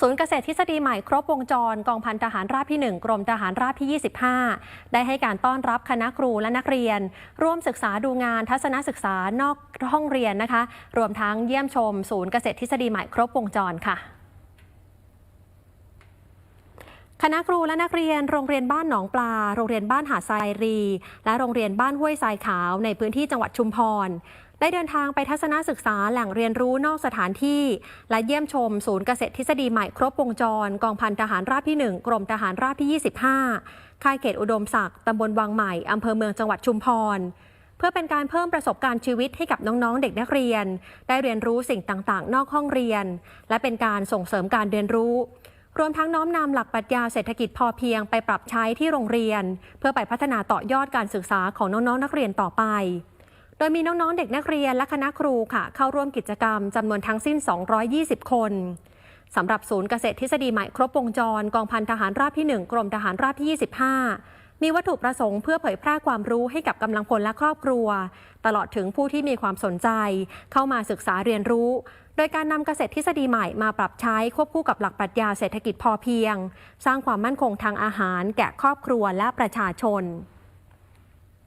ศูนย์เกษตรทฤษฎีใหม่ครบวงจรกองพันทหารราบที่ 1 กรมทหารราบที่ 25 ได้ให้การต้อนรับคณะครูและนักเรียน ร่วมศึกษาดูงานทัศนศึกษานอกห้องเรียนนะคะ รวมทั้งเยี่ยมชม ศูนย์เกษตรทฤษฎีใหม่ครบวงจรค่ะคณะครูและนักเรียนโรงเรียนบ้านหนองปลา โรงเรียนบ้านหาดทรายรี และโรงเรียนบ้านห้วยทรายขาวในพื้นที่จังหวัดชุมพร ได้เดินทางไปทัศนศึกษาแหล่งเรียนรู้นอกสถานที่ และเยี่ยมชมศูนย์เกษตรทฤษฎีใหม่ครบวงจร กองพันทหารราบที่ 1 กรมทหารราบที่ 25 ค่ายเขตอุดมศักดิ์ตำบลวังใหม่อำเภอเมืองจังหวัดชุมพร เพื่อเป็นการเพิ่มประสบการณ์ชีวิตให้กับน้องๆ เด็กนักเรียน ได้เรียนรู้สิ่งต่างๆ นอกห้องเรียน และเป็นการส่งเสริมการเรียนรู้รวมทั้งน้อมนำหลักปรัชญาเศรษฐกิจพอเพียงไปปรับใช้ที่โรงเรียน เพื่อไปพัฒนาต่อยอดการศึกษาของน้องๆนักเรียนต่อไป โดยมีน้องๆ เด็กนักเรียนและคณะครูค่ะ เข้าร่วมกิจกรรมจำนวนทั้งสิ้น 220 คนสำหรับศูนย์เกษตรทฤษฎีใหม่ครบวงจร กองพันทหารราบที่ 1 กรมทหารราบที่ 25 มีวัตถุประสงค์เพื่อเผยแพร่ความรู้ให้กับกำลังพลและครอบครัว ตลอดถึงผู้ที่มีความสนใจ เข้ามาศึกษาเรียนรู้ โดยการนำเกษตรทฤษฎีใหม่มาปรับใช้ควบคู่กับหลักปรัชญาเศรษฐกิจพอเพียง สร้างความมั่นคงทางอาหาร แก่ครอบครัวและประชาชน